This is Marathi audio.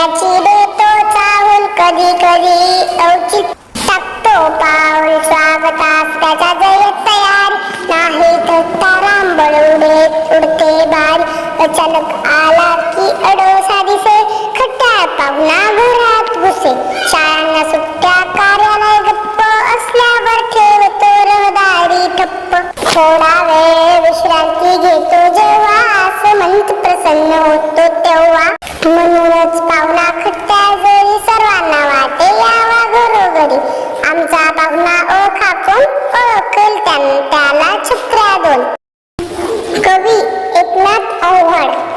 पाहुणा देतो चाहूल कधी कधी औचित टाकतो. पाऊल स्वागतास त्याच्या जयत तयार. नाही तर तारांबळ उडे उडते बार. अचानक आला की अडोसा दिसे खट्याळ पाहुणा घरात घुसे. शाळांना सुट्ट्या कार्यालय गप्प असल्यावर ठेवतो रहदारी ठप्प. थोडा वेळ विश्रांती घेतो म्हणूनच पाहुणा खट्ट्या जोरी सर्वांना वाटे यावा घरोघरी. आमचा पाहुणा ओळखा ओळखल त्याला छत्र्या दोन. कवी एकनाथ अव्हाड